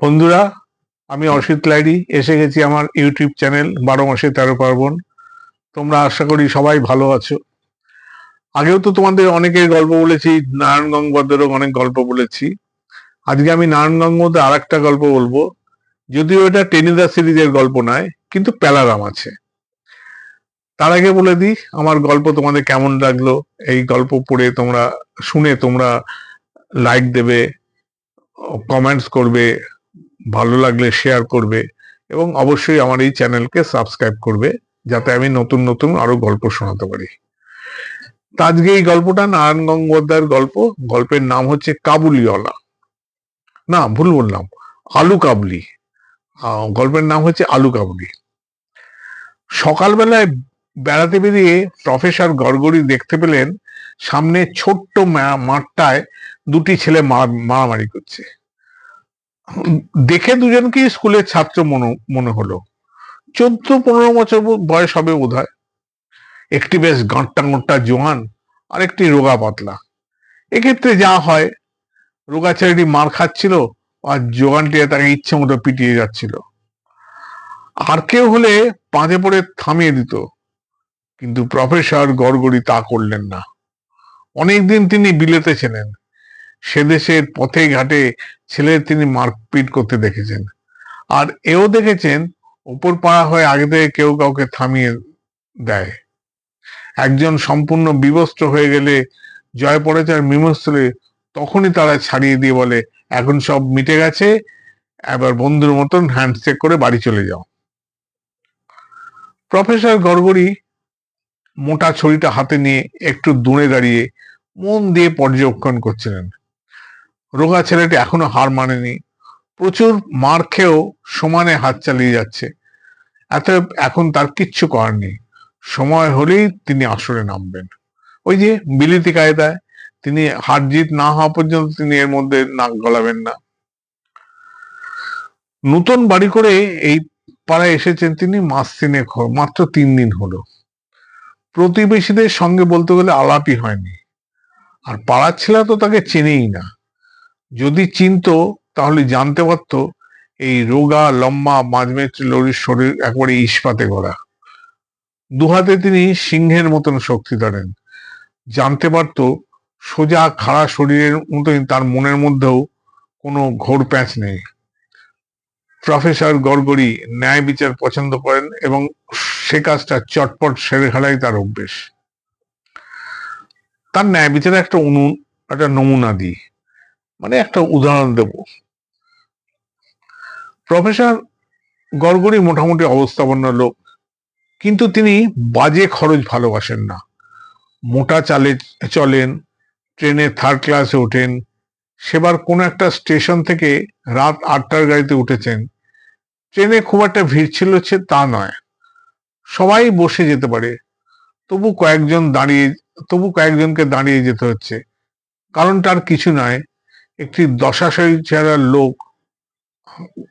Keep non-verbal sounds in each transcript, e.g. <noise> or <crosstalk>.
বন্ধুরা, আমি অসিত লাইরি এসে গেছি আমার ইউটিউব চ্যানেল বারো মাসে তেরো পার্বণ। তোমরা আশা করি সবাই ভালো আছো। আগেও তো তোমাদের অনেকের গল্প বলেছি, নারায়ণ গঙ্গোপাধ্যায়েরও অনেক গল্প বলেছি। আজকে আমি নারায়ণ গঙ্গোপাধ্যায় আর একটা গল্প বলব। যদিও এটা টেনিদা সিরিজের গল্প নয়, কিন্তু প্যালারাম আছে। তার আগে বলে দিই, আমার গল্প তোমাদের কেমন লাগল? এই গল্প পড়ে তোমরা শুনে তোমরা লাইক দেবে কমেন্টস করবে ভালো লাগলে শেয়ার করবে এবং অবশ্যই আমার এই চ্যানেলকে সাবস্ক্রাইব করবে যাতে আমি নতুন নতুন আরও গল্প শোনাতে পারি। আজকে এই গল্পটা নারায়ণ গঙ্গোপাধ্যায়ের গল্প। গল্পের নাম হচ্ছে কাবুলিওয়ালা। না, ভুল বললাম। আলু কাবলি। গল্পের নাম হচ্ছে আলু কাবলি। সকালবেলায় বেড়াতে বেরিয়ে প্রফেসর গড়গড়ি দেখতে পেলেন সামনে ছোট্ট মাঠটায় দুটি ছেলে মার- মারামারি করছে। দেখে দুজনকেই স্কুলের ছাত্র মনে মনে হলো? চোদ্দ পনেরো বছর বয়স হবে বোধ হয় একটি বেশ গাঁট্টা গোঁট্টা জোয়ান আর একটি রোগা পাতলা। এক্ষেত্রে যা হয়, রোগা ছেলেটি মার খাচ্ছিল আর জোয়ানটি তাকে ইচ্ছে মতো পিটিয়ে যাচ্ছিল। আর কেউ হলে পাঁচে পড়ে থামিয়ে দিত, কিন্তু প্রফেসর গড়গড়ি তা করলেন না। অনেকদিন তিনি বিলেতে ছিলেন। সে দেশের পথে ঘাটে ছেলে তিনি মারপিট করতে দেখেছেন। আর এও দেখেছেন উপর পাড়া হয়ে আগে থেকে কেউ কাউকে থামিয়ে দেয়। একজন সম্পূর্ণ বিবস্ত্র হয়ে গেলে জয় আর মিমস্থলে তখনই তারা ছাড়িয়ে দিয়ে বলে, এখন সব মিটে গেছে, এবার বন্ধুর মতন হ্যান্ডশেক করে বাড়ি চলে যাও। প্রফেসর গড়গড়ি মোটা ছড়িটা হাতে নিয়ে একটু দূরে দাঁড়িয়ে মন দিয়ে পর্যবেক্ষণ করছিলেন। রোগা ছেলেটি এখনও হার মানেনি। প্রচুর মার খেয়েও সমানে হাত চালিয়ে যাচ্ছে। এত এখন তার কিচ্ছু করার নেই। সময় হলেই তিনি আসরে নামবেন। ওই যে বিলিতি কায়দায় তিনি হার জিত না হওয়া পর্যন্ত তিনি এর মধ্যে নাক গলাবেন না। নতুন বাড়ি করে এই পাড়ায় এসেছেন তিনি মাস তিনে মাত্র তিন দিন হলো। প্রতিবেশীদের সঙ্গে বলতে গেলে আলাপই হয়নি। আর পাড়ার ছেলে তো তাকে চেনেই না। যদি চিনত, তাহলে জানতে পারতো এই রোগা, লম্বা, মাঝমেত্রী লরির শরীর একবারে ইস্পাতে গড়া। দুহাতে তিনি সিংহের মতন শক্তি ধরেন। জানতে পারতো সোজা, খাড়া শরীরের মতোই তার মনের মধ্যেও কোনো ঘোর প্যাঁচ নেই। প্রফেসর গড়গড়ি ন্যায় বিচার পছন্দ করেন এবং সে কাজটা চটপট সেরে ফেলাই তার অভ্যেস। তার ন্যায় বিচারে একটা অনু, একটা নমুনা দিই। মানে একটা উদাহরণ দেব। প্রফেসর গড়গড়ি মোটামুটি অবস্থাপন্ন লোক, কিন্তু তিনি বাজে খরচ ভালোবাসেন না। মোটা চালে চলেন, ট্রেনে থার্ড ক্লাসে ওঠেন, সেবার কোনো একটা স্টেশন থেকে রাত আটটার গাড়িতে উঠেছেন। ট্রেনে খুব একটা ভিড় ছিল তা নয়। সবাই বসে যেতে পারে, তবু কয়েকজন দাঁড়িয়ে, তবু কয়েকজনকে দাঁড়িয়ে যেতে হচ্ছে। কারণটা আর কিছু নয় একটি দশাশয়ী চেহারার লোক,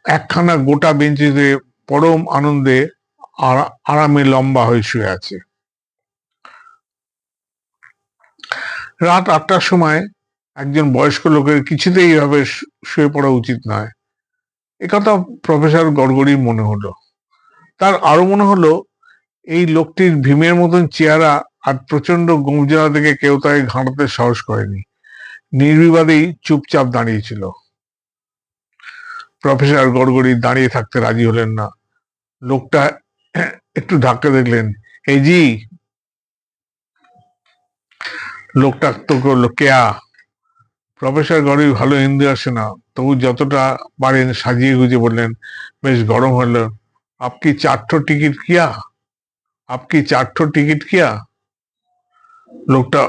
একখানা গোটা বেঞ্চিতে পরম আনন্দে আরা- আরামে লম্বা হয়ে শুয়ে আছে। রাত আটটার সময় একজন বয়স্ক লোকের কিছুতেই এইভাবে শুয়ে পড়া উচিত নয়। একথা প্রফেসর গড়গড়ির মনে হলো। তার আরও মনে হলো, এই লোকটির ভীমের মতন চেহারা আর প্রচণ্ড গুমজারা থেকে কেউ তাকে ঘাঁটাতে সাহস করেনি। নির্বিবাদেই চুপচাপ দাঁড়িয়েছিল। প্রফেসর গড়গড়ি দাঁড়িয়ে থাকতে রাজি হলেন না। লোকটা একটু ধাক্কা দেখলেন। এই জি? লোকটা তো করল। কেয়া? প্রফেসর গড়ি ভালো হিন্দু আসে না। তবু যতটা পারেন সাজিয়ে গুজে বললেন, বেশ গরম হলো। আপকি চারঠো টিকিট কিয়া? আপকি চারঠো টিকিট কিয়া লোকটা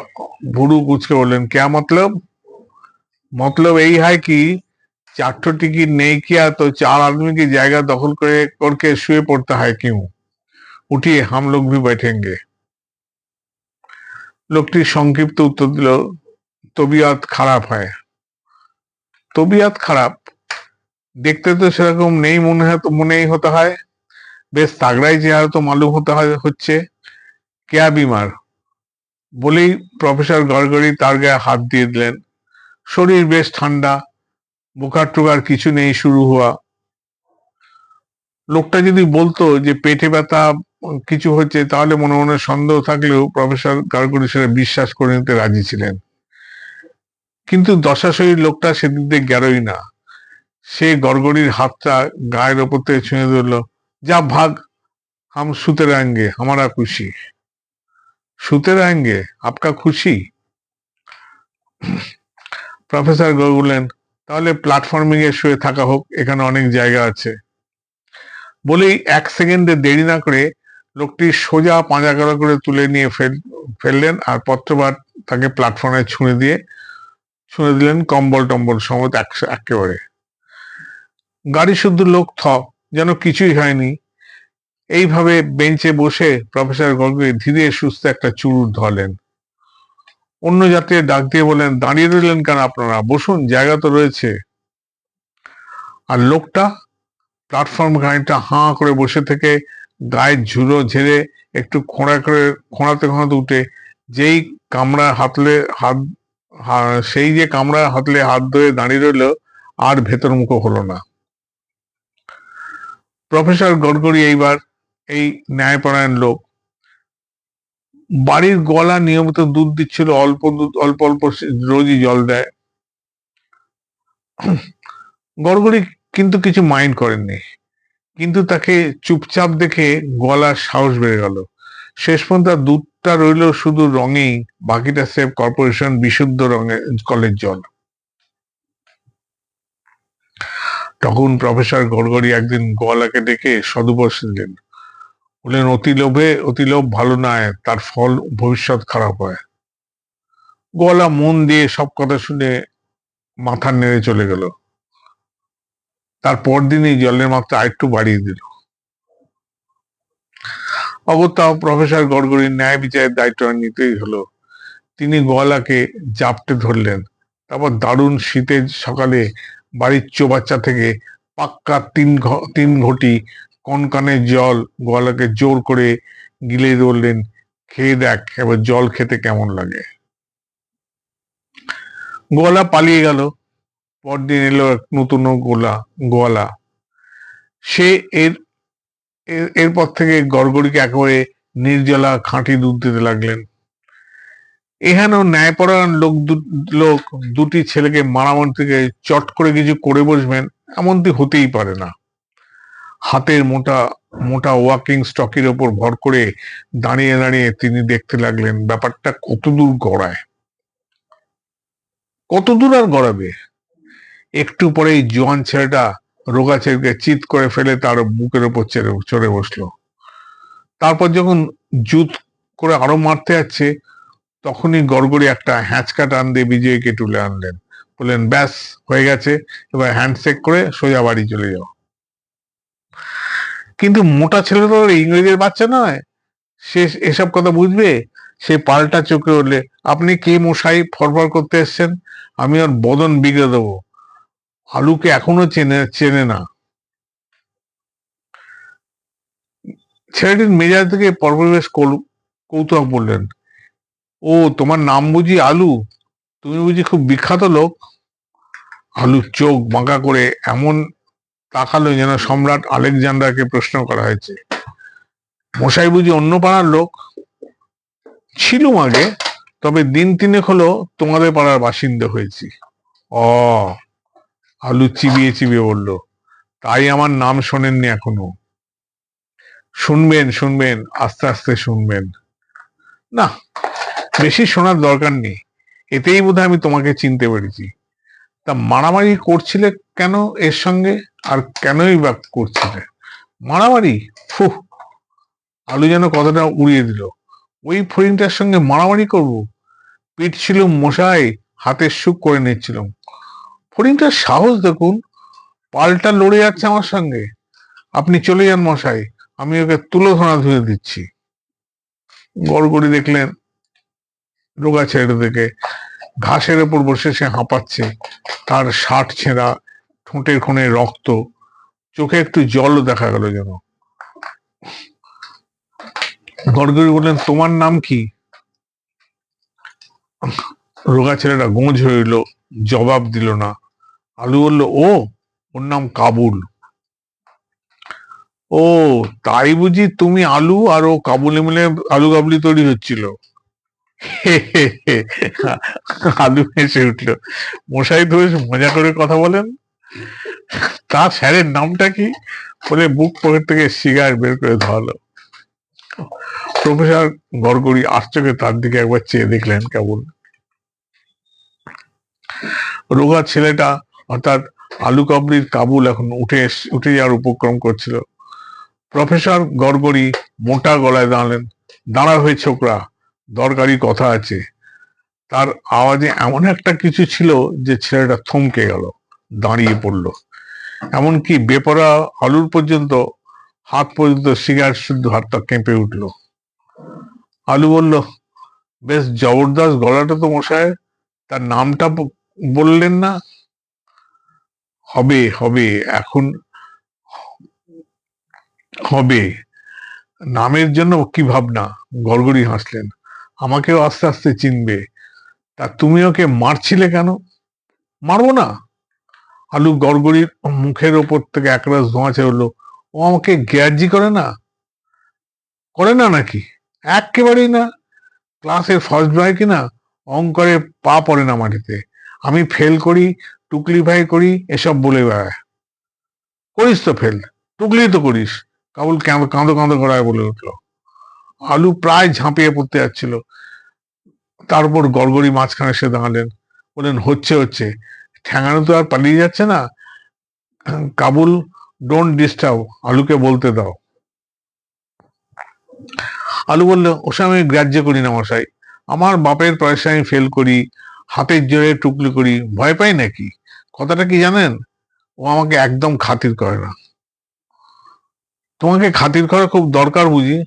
ভুরু কুচকে বললেন, কেয়া মতলব? मतलब यही है कि चार टिकट नहीं किया तो चार आदमी की जगह दखल करे करके शुए पड़ता है क्यों उठिए हम लोग भी बैठेंगे লোকটি সংক্ষিপ্ত উত্তর দিল তবিয়াত খারাপ হয় তবিয়াত খারাপ দেখতে তো সেরকম নেই মনে হয় মনেই হতে হয় বেশ তাগড়াই চেহারা তো মালুম হতে হয় হচ্ছে কেয়া বিমার বলেই প্রফেসর গড়গড়ি তার গায়ে হাত দিয়ে দিলেন শরীর বেশ ঠান্ডা, বোকার টোকার কিছু নেই, শুরু হওয়া। লোকটা যদি বলতো যে পেটে ব্যথা, কিছু হচ্ছে, তাহলে মনে মনে সন্দেহ থাকলেও প্রফেসর গার্গুরি সেটা বিশ্বাস করে নিতে রাজি ছিলেন। কিন্তু দশাশয়ী লোকটা সেদিক দিয়ে গেরোই না। সে গড়গড়ির হাতটা গায়ের ওপর থেকে ছুঁয়ে ধরল, যা ভাগ, হাম সুতে রাঙ্গে আমারা খুশি। সুতে রাঙ্গে আপকা খুশি? প্রফেসর বললেন তাহলে প্ল্যাটফর্মিং এ শুয়ে থাকা হোক, এখানে অনেক জায়গা আছে। বলেই এক সেকেন্ডে দেরি না করে লোকটি সোজা পাঁজা করা তুলে নিয়ে ফেল, ফেললেন আর পত্রবার তাকে প্ল্যাটফর্মে ছুঁড়ে দিয়ে, ছুঁড়ে দিলেন কম্বল টম্বল সমত একেবারে। গাড়ি শুদ্ধ লোক থ, যেন কিছুই হয়নি। এইভাবে বেঞ্চে বসে প্রফেসর গর্গে ধীরে সুস্থ একটা চুরুট ধরলেন। অন্য যাত্রীর ডাক দিয়ে বলেন, দাঁড়িয়ে রইলেন কেন আপনারা? বসুন, জায়গা তো রয়েছে। আর লোকটা প্ল্যাটফর্ম গাড়িটা হাঁ করে বসে থেকে গায়ের ঝুলো ঝেড়ে একটু খোঁড়া করে, খোঁড়াতে খোঁড়াতে উঠে, যেই কামড়া হাতলে হাত সেই যে কামড়া হাতলে হাত ধরে দাঁড়িয়ে রইল, আর ভেতর মুখো হলো না। প্রফেসর গড়গড়ি এইবার এই ন্যায়পরায়ণ লোক বাড়ির গলা নিয়মিত দুধ দিচ্ছিল, অল্প দুধ, অল্প অল্প রোজই জল দেয়। গড়গড়ি কিন্তু কিছু মাইন্ড করেননি। কিন্তু তাকে চুপচাপ দেখে গলার সাহস বেড়ে গেল। শেষ পর্যন্ত দুধটা রইল শুধু রঙেই, বাকিটা সেভ কর্পোরেশন বিশুদ্ধ রঙের কলের জল। তখন প্রফেসর গড়গড়ি একদিন গলাকে ডেকে সদুপদেশ দিলেন। বললেন, অতি লোভে, অতি লোভ ভালো নয়, তার ফল ভবিষ্যৎ খারাপ হয়। গলা মন দিয়ে সব কথা শুনে মাথা নেড়ে চলে গেল। তার পরদিনই জলের মাত্রা আরেকটু বাড়িয়ে দিল। অগত্যা প্রফেসর গড়গড়ির ন্যায় বিচারের দায়িত্ব নিতেই হলো। তিনি গলাকে জাপটে ধরলেন, তারপর দারুণ শীতের সকালে বাড়ির চৌবাচ্চা থেকে পাক্কা তিন তিন ঘটি কনকানে জল গলাকে জোর করে গিলে ধরলেন। খেয়ে দেখ, এবার জল খেতে কেমন লাগে। গোয়ালা পালিয়ে গেল। পরদিন এলো এক নতুন গোলা, গোয়ালা। সে এর, এর- এরপর থেকে গড়গড়িকে একেবারে নির্জলা খাঁটি দুধ দিতে লাগলেন। এখানেও ন্যায়পরায়ণ লোক লোক দুটি ছেলেকে মারামারি থেকে চট করে কিছু করে বসবেন, এমনটি হতেই পারে না। হাতের মোটা মোটা ওয়াকিং স্টকের ওপর ভর করে দাঁড়িয়ে দাঁড়িয়ে তিনি দেখতে লাগলেন, ব্যাপারটা কতদূর গড়ায়। কতদূর আর গড়াবে? একটু পরেই জোয়ান ছেলেটা রোগা ছেলেকে চিৎ করে ফেলে তার বুকের ওপর চেড়ে চড়ে বসল। তারপর যখন জুত করে আরও মারতে যাচ্ছে, তখনই গড়গড়ি একটা হ্যাঁচকা টান দিয়ে বিজয়কে তুলে আনলেন। বললেন, ব্যাস, হয়ে গেছে। এবার হ্যান্ডশেক করে সোজা বাড়ি চলে যাও। কিন্তু মোটা ছেলে তো ইংরেজের বাচ্চা নয়। সে এসব কথা বুঝবে? সে পাল্টা চোখে উঠলে, আপনি কে মশাই ফরফর করতে এসছেন? আমি ওর বদন বিগড়ে দেবো। আলুকে এখনও চেনে চেনে না। ছেলেটির মেজাজ থেকে পরপরিবেশ কৌল- কৌতুক বললেন ও, তোমার নাম বুঝি আলু? তুমি বুঝি খুব বিখ্যাত লোক? আলুর চোখ বাঁকা করে এমন তাকালো যেন সম্রাট আলেকজান্ডারকে প্রশ্ন করা হয়েছে। মশাই বুঝি অন্য পাড়ার লোক? ছিলুম আগে, তবে দিন তিনেক হলো তোমাদের পাড়ার বাসিন্দা হয়েছি। অ, আলু চিবিয়ে চিবিয়ে বলল, তাই আমার নাম শোনেননি এখনও। শুনবেন শুনবেন, আস্তে আস্তে শুনবেন। না, বেশি শোনার দরকার নেই, এতেই বোধহয় আমি তোমাকে চিনতে পেরেছি। তা মারামারি করছিলে কেন এর সঙ্গে? আর কেনই বা করছিলে মারামারি? ফুহ! আলু যেন কথাটা উড়িয়ে দিল। ওই ফড়িংটার সঙ্গে মারামারি করব? পিঠ ছিল মশাই হাতের সুখ করে নিচ্ছিলাম। ফড়িংটার সাহস দেখুন, পাল্টা লড়ে যাচ্ছে আমার সঙ্গে। আপনি চলে যান মশাই আমি ওকে তুলো ধরা ধুয়ে দিচ্ছি। গড়গড়ি দেখলেন, রোগা ছেড়ে থেকে ঘাসের ওপর বসে সে হাঁপাচ্ছে, তার শার্ট ছেঁড়া ঠোঁটের কোণে রক্ত, চোখে একটু জলও দেখা গেল যেন। গড়গড়ি বললেন, তোমার নাম কি? রোগা ছেলেটা গোঁজ হইল জবাব দিল না। আলু বলল, ও, ওর নাম কাবুল। ও, তাই বুঝি তুমি আলু আর ও কাবুলে মিলে আলু কাবলি তৈরি হচ্ছিল? <laughs> আলু হেসে উঠল, মশাই বেশ মজা করে কথা বলেন। তার স্যারের নামটা কি? বলে বুক পকেট থেকে সিগারেট বের করে ধরালো। প্রফেসর গড়গড়ি আশ্চর্যে তার দিকে একবার চেয়ে দেখলেন কেবল রোগা ছেলেটা অর্থাৎ আলু কাবলির কাবুল এখন উঠে উঠে যাওয়ার উপক্রম করছিল। প্রফেসর গড়গড়ি মোটা গলায় দাঁড়ালেন। দাঁড়া হয়ে ছোকরা, দরকারি কথা আছে। তার আওয়াজে এমন একটা কিছু ছিল যে ছেলেটা থমকে গেল। দাঁড়িয়ে পড়ল। এমনকি বেপরা আলুর পর্যন্ত, হাত পর্যন্ত সিগারেট শুদ্ধ হাতটা কেঁপে উঠল। আলু বলল, বেশ জবরদস্ত গলাটা তো মশায়, তার নামটা বললেন না? হবে হবে, এখন হবে। নামের জন্য কি ভাবনা? গড়গড়ি হাসলেন। আমাকেও আস্তে আস্তে চিনবে। তা তুমি ওকে মারছিলে কেন? মারবো না। আলু গড়গড়ির মুখের ওপর থেকে একরাশ ধোঁয়া হলো ও আমাকে গ্যার্জি করে না? করে না নাকি? একেবারেই না। ক্লাসের ফার্স্ট বয় কিনা অঙ্করে পা পড়ে না মাটিতে। আমি ফেল করি, টুকলি ভাই করি, এসব বলে বেড়ায়। করিস তো ফেল টুকলি তো করিস। কাবুল কাঁদো কাঁদো গড়ায় বলে উঠল। আলু প্রায় ঝাঁপিয়ে পড়তে যাচ্ছিল। তারপর গড়গড়ি মাঝখানে এসে দাঁড়ালেন। বললেন, হচ্ছে হচ্ছে। ঠ্যাঙানো তো আর পালিয়ে যাচ্ছে না। কাবুল ডোন্ট ডিস্টার্ব আলুকে বলতে দাও। আলু বলল, ওসব আমি গ্রাহ্য করি না মশাই। আমার বাপের পয়সা আমি ফেল করি, হাতের জোরে টুকলি করি। ভয় পাই নাকি? কথাটা কি জানেন? ও আমাকে একদম খাতির করে না। তোমাকে খাতির করা খুব দরকার বুঝি?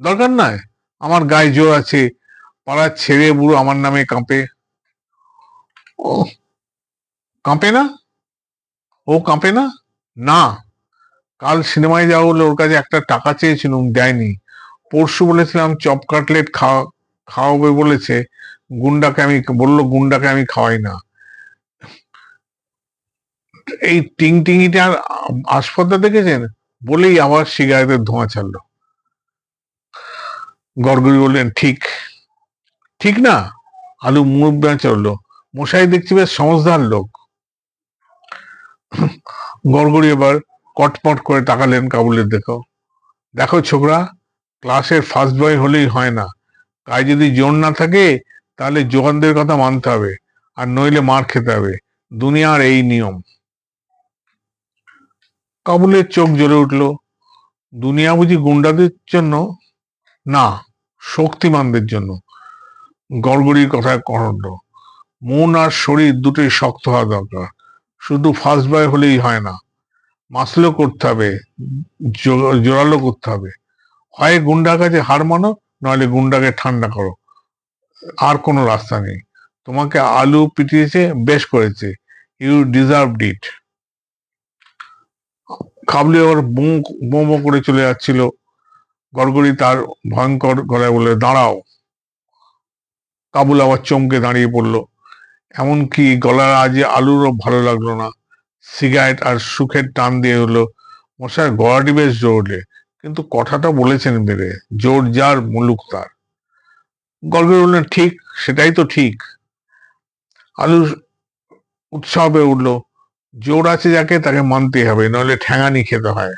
দরকার নয়। আমার গায়ে জোর আছে, পাড়ার ছেড়ে বুড়ো আমার নামে কাঁপে। কাঁপে না ও কাঁপে না। না কাল সিনেমায় যাওয়া বলে ওর কাছে একটা টাকা চেয়েছিলাম, দেয়নি। পরশু বলেছিলাম, চপ কাটলেট খাওয়া, খাওয়াবে বলেছে। গুন্ডাকে আমি, বলল, গুন্ডাকে আমি খাওয়াই না। এই টিং টিঙিটার আসপদটা দেখেছেন? বলেই আবার সিগারেটের ধোঁয়া ছাড়লো। গড়গড়ি বললেন, ঠিক। ঠিক না? আলু মুখ চলল মশাই দেখছি বেশ সমঝদার লোক। গড়গড়ি এবার কটপট করে তাকালেন কাবুলের দেখো দেখো ছোকরা, ক্লাসের ফার্স্ট বয় হলেই হয় না। গায়ে যদি জোর না থাকে, তাহলে জোগানদের কথা মানতে হবে, আর নইলে মার খেতে হবে। দুনিয়ার এই নিয়ম। কাবুলের চোখ জ্বলে উঠল। দুনিয়া বুঝি গুন্ডাদের জন্য? না, শক্তিমানদের জন্য। গড়গড়ির কথায় করণ্ড মন আর শরীর দুটোই শক্ত হওয়া দরকার। শুধু ফার্স্ট বয় হলেই হয় না। মাসলো করতে হবে জোরালো করতে হবে। হয় গুন্ডার কাছে হার মানো, নইলে গুন্ডাকে ঠান্ডা করো। আর কোনো রাস্তা নেই। তোমাকে আলু পিটিয়েছে, বেশ করেছে। ইউ ডিজার্ভ ডিট কাবলি আবার বোঁ বোঁ করে চলে যাচ্ছিল। গড়গড়ি তার ভয়ঙ্কর গলায় বলে, দাঁড়াও। কাবুল আবার চমকে দাঁড়িয়ে পড়ল। এমনকি গলার আজে আলুরও ভালো লাগল না। সিগারেট আর সুখের টান দিয়ে হলো, মশার গলাটি বেশ জোরলে, কিন্তু কথাটা বলেছেন বেড়ে, জোর যার মুলুক তার। গল্পে বললেন, ঠিক, সেটাই তো ঠিক। আলু উৎসাহ উঠল, জোর আছে যাকে, তাকে মানতে হবে, নইলে ঠ্যাঙানি খেতে হয়।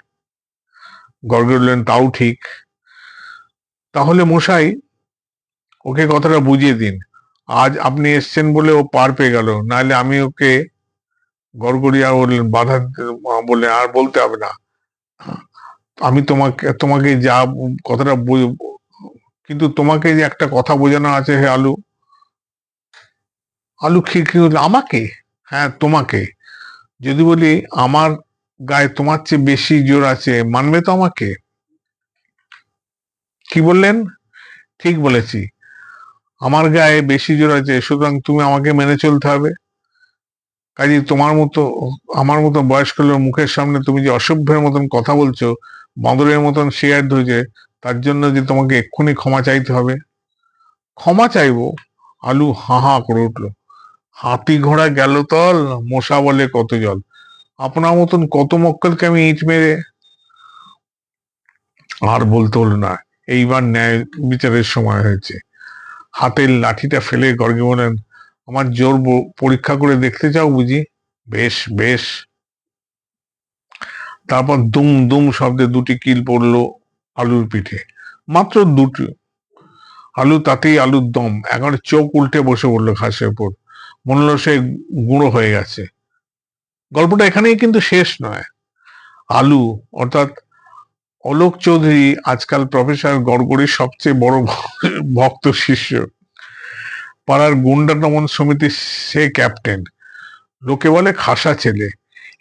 গর্গে বললেন, তাও ঠিক। তাহলে মশাই, ওকে কথাটা বুঝিয়ে দিন। আজ আপনি এসছেন বলে ও পার পেয়ে গেল। নাহলে আমি ওকে গড়গড়িয়া বললেন বাধা দিতে- বলে আর বলতে হবে না। আমি তোমাকে তোমাকে যা কথাটা কিন্তু তোমাকে যে একটা কথা বোঝানো আছে হে আলু। আলু খিড়কি আমাকে? হ্যাঁ তোমাকে। যদি বলি আমার গায়ে তোমার চেয়ে বেশি জোর আছে, মানবে তো আমাকে? কি বললেন? ঠিক বলেছি। আমার গায়ে বেশি জোর আছে, সুতরাং তুমি আমাকে মেনে চলতে হবে। কাজে তোমার মতো, আমার মতো বয়স্ক লোক মুখের সামনে তুমি যে অসভ্যের মতন কথা বলছো, বাঁদরের মতন শেয়ার ধরেছে তার জন্য যে তোমাকে এক্ষুনি ক্ষমা চাইতে হবে। ক্ষমা চাইব? আলু হা হা করে উঠল। হাতি ঘোড়া গেল তল, মশা বলে কত জল। আপনার মতন কত মক্কেলকে আমি ইট মেরে আর বলতে হলো না। এইবার ন্যায় বিচারের সময় হয়েছে। হাতের লাঠিটা ফেলে গর্গে বলেন আমার জোর পরীক্ষা করে দেখতে চাও বুঝি? বেশ বেশ। তারপর দুম দুম শব্দে দুটি কিল পড়ল আলুর পিঠে। মাত্র দুটি। আলু তাতেই আলুর দম। এখন চোখ উল্টে বসে পড়ল ঘাসের উপর। মনে হলো সে গুঁড়ো হয়ে গেছে। গল্পটা এখানেই কিন্তু শেষ নয়। আলু, অর্থাৎ অলোক চৌধুরী আজকাল প্রফেসর গড়গড়ির সবচেয়ে বড় ভক্ত শিষ্য। পাড়ার গুন্ডা দমন সমিতির সে ক্যাপ্টেন। লোকে বলে খাসা ছেলে।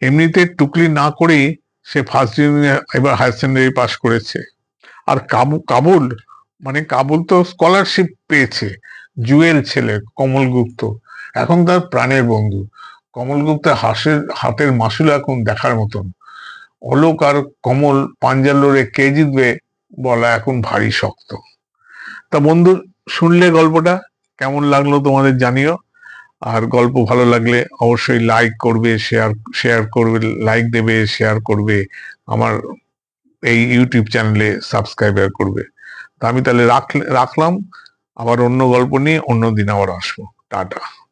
এমনিতে টুকলি না করেই সে ফার্স্ট ডিভিশনে এবার হায়ার সেকেন্ডারি পাশ করেছে। আর কাবু কাবুল মানে কাবুল তো স্কলারশিপ পেয়েছে। জুয়েল ছেলে, কমল গুপ্ত। এখন তার প্রাণের বন্ধু। কমল গুপ্তের হাসের হাতের মাসুল এখন দেখার মতন। অলোক আর কমল পাঞ্জার লড়ে কে জিতবে বলা এখন ভারী শক্ত। তা বন্ধু, শুনলে গল্পটা? কেমন লাগল তোমাদের জানিও। আর গল্প ভালো লাগলে অবশ্যই লাইক করবে শেয়ার শেয়ার করবে লাইক দেবে শেয়ার করবে, আমার এই ইউটিউব চ্যানেলে সাবস্ক্রাইবার করবে। তা আমি তাহলে রাখ, রাখলাম। আবার অন্য গল্প নিয়ে অন্য দিন আবার আসব। টাটা।